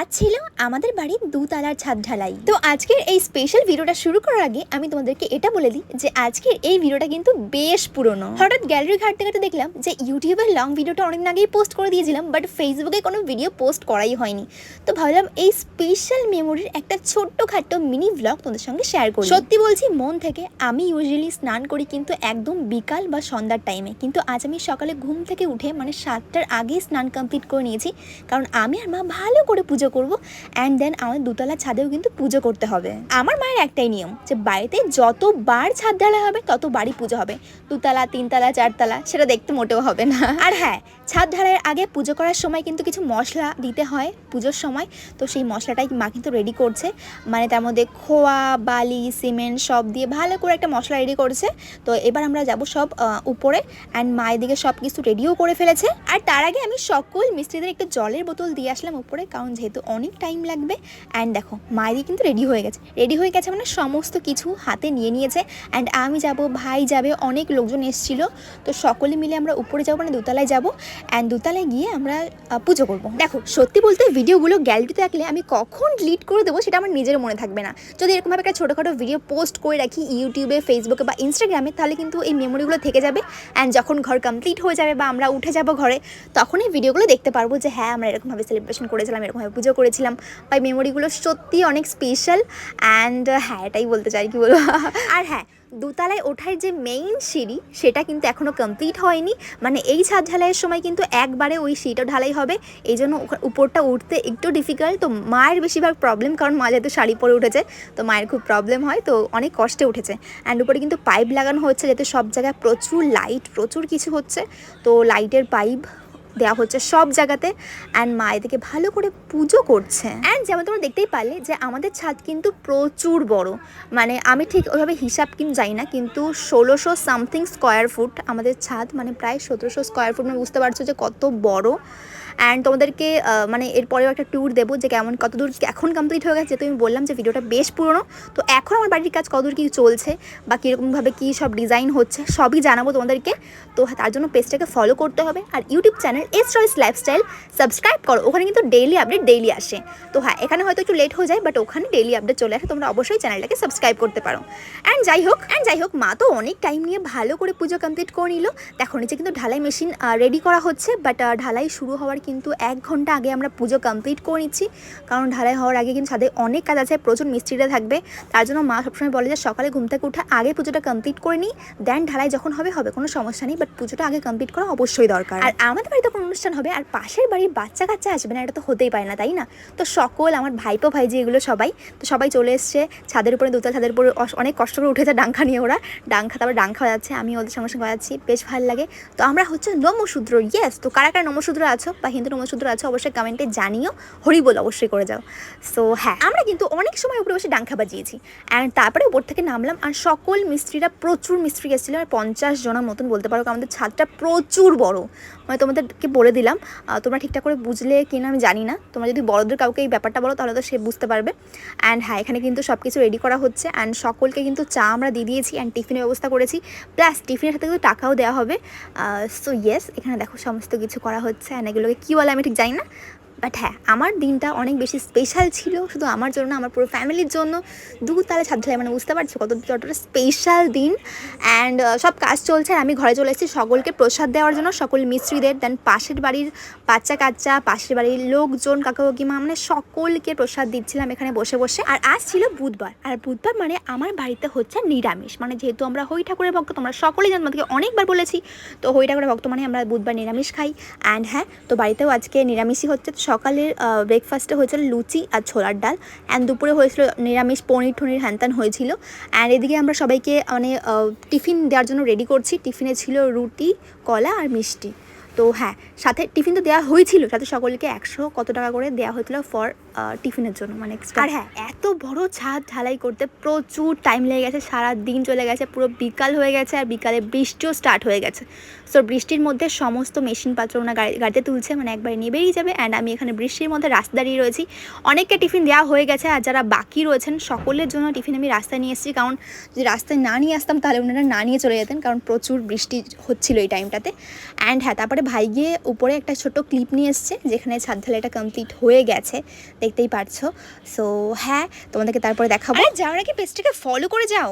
আজ ছিল, আমাদের বাড়ির দুতলার ছাদ ঢালাই। তো আজকের এই স্পেশাল ভিডিওটা শুরু করার আগে আমি তোমাদেরকে এটা বলে দিই যে আজকের এই ভিডিওটা কিন্তু বেশ পুরনো। হঠাৎ গ্যালারি ঘাটতে ঘাটতে দেখলাম যে ইউটিউবের লং ভিডিওটা অনেকদিন আগেই পোস্ট করে দিয়েছিলাম বাট ফেসবুকে কোনো ভিডিও পোস্ট করাই হয়নি। তো ভাবলাম এই স্পেশাল মেমোরির একটা ছোট্ট খাট্ট মিনি ব্লগ তোমাদের সঙ্গে শেয়ার করি। সত্যি বলছি, মন থেকে আমি ইউজুয়ালি স্নান করি কিন্তু একদম বিকাল বা সন্ধ্যার টাইমে কিন্তু আজ আমি সকালে ঘুম থেকে উঠে মানে সাতটার আগে স্নান কমপ্লিট করে নিয়েছি, কারণ আমি আর মা ভালো করে পুজো করব অ্যান্ড দেন আমার দুতলা ছাদেও কিন্তু পুজো করতে হবে। আমার মায়ের একটাই নিয়ম, যে বাড়িতে যতবার ছাদ ঢালা হবে, ততবারই পুজো হবে। দুতলা, তিনতলা, চারতলা, সেটা দেখতে মোটেও হবে না। আর হ্যাঁ ছাদ ঢালাইয়ের আগে পুজো করার সময় কিন্তু কিছু মশলা দিতে হয় পুজোর সময়। তো সেই মশলাটাই মা কিন্তু রেডি করছে। মানে তার মধ্যে খোয়া, বালি, সিমেন্ট সব দিয়ে ভালো করে একটা মশলা রেডি করেছে। তো এবার আমরা যাব সব উপরে অ্যান্ড মায়ের দিকে সব কিছু রেডিও করে ফেলেছে। আর তার আগে আমি সকল মিস্ত্রিদের একটু জলের বোতল দিয়ে আসলাম উপরে, কারণ যেহেতু অনেক টাইম লাগবে। অ্যান্ড দেখো মায়েরই কিন্তু রেডি হয়ে গেছে। রেডি হয়ে গেছে মানে সমস্ত কিছু হাতে নিয়ে নিয়েছে। অ্যান্ড আমি যাব, ভাই যাবে, অনেক লোকজন এসেছিল। তো সকলে মিলে আমরা উপরে যাব মানে দোতলায় যাব। অ্যান্ড দোতলায় গিয়ে আমরা পুজো করব। দেখো, সত্যি বলতে ভিডিওগুলো গ্যালারিতে থাকলে আমি কখন ডিলিট করে দেবো সেটা আমার নিজের মনে থাকবে না। যদি এরকমভাবে একটা ছোটোখাটো ভিডিও পোস্ট করে রাখি ইউটিউবে ফেসবুকে বা ইনস্টাগ্রামে তাহলে কিন্তু এই মেমোরিগুলো থেকে যাবে। অ্যান্ড যখন ঘর কমপ্লিট হয়ে যাবে বা আমরা উঠে যাব ঘরে তখন এই ভিডিওগুলো দেখতে পারব যে হ্যাঁ আমরা এরকমভাবে সেলিব্রেশন করেছিলাম এরকমভাবে পুজো করেছিলাম। বা মেমোরিগুলো সত্যি অনেক স্পেশাল অ্যান্ড হ্যাঁ এটাই বলতে চাই, কি বলব? আর হ্যাঁ দোতলায় ওঠার যে মেইন সিঁড়ি, সেটা কিন্তু এখনও কমপ্লিট হয়নি। মানে এই ছাদ ঢালাইয়ের সময় কিন্তু একবারে ওই সিঁড়িটা ঢালাই হবে। এই জন্য উপরটা উঠতে একটু ডিফিকাল্ট তো মায়ের বেশিরভাগ প্রবলেম কারণ মা যেহেতু শাড়ি পরে উঠেছে, তো মায়ের খুব প্রবলেম হয়, তো অনেক কষ্টে উঠেছে। অ্যান্ড উপরে কিন্তু পাইপ লাগানো হচ্ছে, যাতে সব জায়গায় প্রচুর লাইট প্রচুর কিছু হচ্ছে। তো লাইটের পাইপ দেওয়া হচ্ছে সব জায়গাতে। অ্যান্ড মা এদিকে ভালো করে পুজো করছে। অ্যান্ড যেমন তোমরা দেখতেই পারলে যে আমাদের ছাদ কিন্তু প্রচুর বড়। মানে আমি ঠিক ওইভাবে হিসাব কিন্তু যাই না, কিন্তু ষোলোশো সামথিং স্কোয়ার ফুট আমাদের ছাদ মানে প্রায় সতেরোশো স্কোয়ার ফুট মানে বুঝতে পারছ যে কত বড়। অ্যান্ড তোমাদেরকে মানে এরপরেও একটা ট্যুর দেবো যে কেমন কতদূর এখন কমপ্লিট হয়ে গেছে যেহেতু আমি বললাম যে ভিডিওটা বেশ পুরনো তো এখন আমার বাড়ির কাজ কতদূর কী চলছে বা কীরকমভাবে কী সব ডিজাইন হচ্ছে সবই জানাব তোমাদেরকে। তো হ্যাঁ, তার জন্য পেজটাকে ফলো করতে হবে আর YouTube channel S choice lifestyle subscribe করো ওখানে কিন্তু ডেইলি আপডেট ডেইলি আসে। তো হ্যাঁ এখানে হয়তো একটু লেট হয়ে যায় বাট ওখানে ডেইলি আপডেট চলে আসে তোমরা অবশ্যই চ্যানেলটাকে সাবস্ক্রাইব করতে পারো। অ্যান্ড যাই হোক অ্যান্ড যাই হোক মা তো অনেক টাইম নিয়ে ভালো করে পুজো কমপ্লিট করে নিল। দেখো নিচে কিন্তু ঢালাই মেশিন রেডি করা হচ্ছে বাট ঢালাই শুরু হওয়ার কিন্তু এক ঘণ্টা আগে আমরা পুজো কমপ্লিট করে নিচ্ছি। কারণ ঢালাই হওয়ার আগে কিন্তু ছাদে অনেক কাজ আছে, প্রচুর মিস্ত্রিরা থাকবে। তার জন্য মা সবসময় বলে যে, সকালে ঘুম থেকে উঠে আগে পুজোটা কমপ্লিট করে নিই দেন ঢালাই যখন হবে হবে, কোনো সমস্যা নেই বাট পুজোটা আগে কমপ্লিট করা অবশ্যই দরকার। আর আমাদের বাড়িতে কোনো অনুষ্ঠান হবে, আর পাশের বাড়ির বাচ্চা কাচ্চা আসবে না, এটা তো হতেই পারে না, তাই না? তো সকল আমার ভাইপো ভাইজি এগুলো সবাই, তো সবাই চলে এসছে, ছাদের উপরে, দোতলা ছাদের উপরে অনেক কষ্ট করে উঠেছে ডাঙ্কা নিয়ে ওরা। ডাঙ্কা, তারপর ডাঙ্কা বাজাচ্ছে, আমি ওদের সঙ্গে সঙ্গে বাজাচ্ছি, বেশ ভালো লাগে। তো আমরা হচ্ছে নমশূদ্র ইয়েস তো কারা কারা নমশূদ্র আছো? বা হিন্দু নমশূদ্র আছো, অবশ্যই কমেন্টে জানিও। হরি বল অবশ্যই করে যাও। সো হ্যাঁ আমরা কিন্তু অনেক সময় উপরে বসে ডাঙ্কা বাজিয়েছি। অ্যান্ড তারপরে উপর থেকে নামলাম আর সকল মিস্ত্রিরা প্রচুর মিস্ত্রি এসেছিল। আর পঞ্চাশ জনের মতন বলতে পারো, আমাদের ছাদটা প্রচুর বড়। মানে তোমাদেরকে বলে দিলাম তোমরা ঠিকঠাক করে বুঝলে কিনা আমি জানি না। তোমরা যদি বড়দের কাউকে এই ব্যাপারটা বলো, তাহলে তো সে বুঝতে পারবে। অ্যান্ড হ্যাঁ এখানে কিন্তু সব কিছু রেডি করা হচ্ছে। অ্যান্ড সকলকে কিন্তু চা আমরা দিয়ে দিয়েছি অ্যান্ড টিফিনের ব্যবস্থা করেছি। প্লাস টিফিনের সাথে কিন্তু টাকাও দেওয়া হবে। সো ইয়েস এখানে দেখো সমস্ত কিছু করা হচ্ছে। অ্যান্ড এগুলোকে কী বলে আমি ঠিক জানি না। বাট হ্যাঁ আমার দিনটা অনেক বেশি স্পেশাল ছিল। শুধু আমার জন্য আমার পুরো ফ্যামিলির জন্য। দু তালে ছাদ ঢালাই মানে বুঝতে পারছ কত কতটা স্পেশাল দিন। অ্যান্ড সব কাজ চলছে আর আমি ঘরে চলে এসেছি সকলকে প্রসাদ দেওয়ার জন্য, সকল মিস্ত্রিদের। দেন পাশের বাড়ির বাচ্চা কাচ্চা, পাশের বাড়ির লোকজন, কাকা কাকিমা মানে সকলকে প্রসাদ দিচ্ছিলাম এখানে বসে বসে। আর আজ ছিল বুধবার। আর বুধবার মানে আমার বাড়িতে হচ্ছে নিরামিষ। মানে যেহেতু আমরা হই ঠাকুরের ভক্ত, তোমরা সকলেই জানো, তোমাদেরকে অনেকবার বলেছি। তো হই ঠাকুরের ভক্ত মানে আমরা বুধবার নিরামিষ খাই। অ্যান্ড হ্যাঁ তো বাড়িতেও আজকে নিরামিষই হচ্ছে। সকালের ব্রেকফাস্টে হয়েছিল লুচি আর ছোলার ডাল অ্যান্ড দুপুরে হয়েছিল নিরামিষ পনির টনির হ্যানত্যান হয়েছিল অ্যান্ড এদিকে আমরা সবাইকে মানে টিফিন দেওয়ার জন্য রেডি করছি। টিফিনে ছিল রুটি, কলা আর মিষ্টি। তো হ্যাঁ সাথে টিফিন তো দেওয়া হয়েছিল, সাথে সকলকে একশো কত টাকা করে দেওয়া হয়েছিল ফর টিফিনের জন্য মানে। আর হ্যাঁ এত বড় ছাদ ঢালাই করতে প্রচুর টাইম লেগে গেছে, সারা দিন চলে গেছে, পুরো বিকাল হয়ে গেছে, আর বিকালে বৃষ্টিও স্টার্ট হয়ে গেছে। সো বৃষ্টির মধ্যে সমস্ত মেশিন পাত্র ওনা গাড়ি, গাড়িতে তুলছে মানে একবার নিয়ে বেরিয়ে যাবে অ্যান্ড আমি এখানে বৃষ্টির মধ্যে রাস্তা দাঁড়িয়ে রয়েছি। অনেককে টিফিন দেওয়া হয়ে গেছে, আর যারা বাকি রয়েছেন, সকলের জন্য টিফিন আমি রাস্তায় নিয়ে এসেছি, কারণ যদি রাস্তায় না নিয়ে আসতাম, তাহলে ওনারা না নিয়ে চলে যেতেন, কারণ প্রচুর বৃষ্টি হচ্ছিল এই টাইমটাতে অ্যান্ড হ্যাঁ তারপরে তারপরে ভাই গিয়ে উপরে একটা ছোট ক্লিপ নিয়ে এসছে, যেখানে ছাদ ঢালাইটা কমপ্লিট হয়ে গেছে। দেখতেই পারছ। সো হ্যাঁ তোমাদেরকে তারপরে দেখাবো। যাওয়ার আগে পেজটাকে ফলো করে যাও।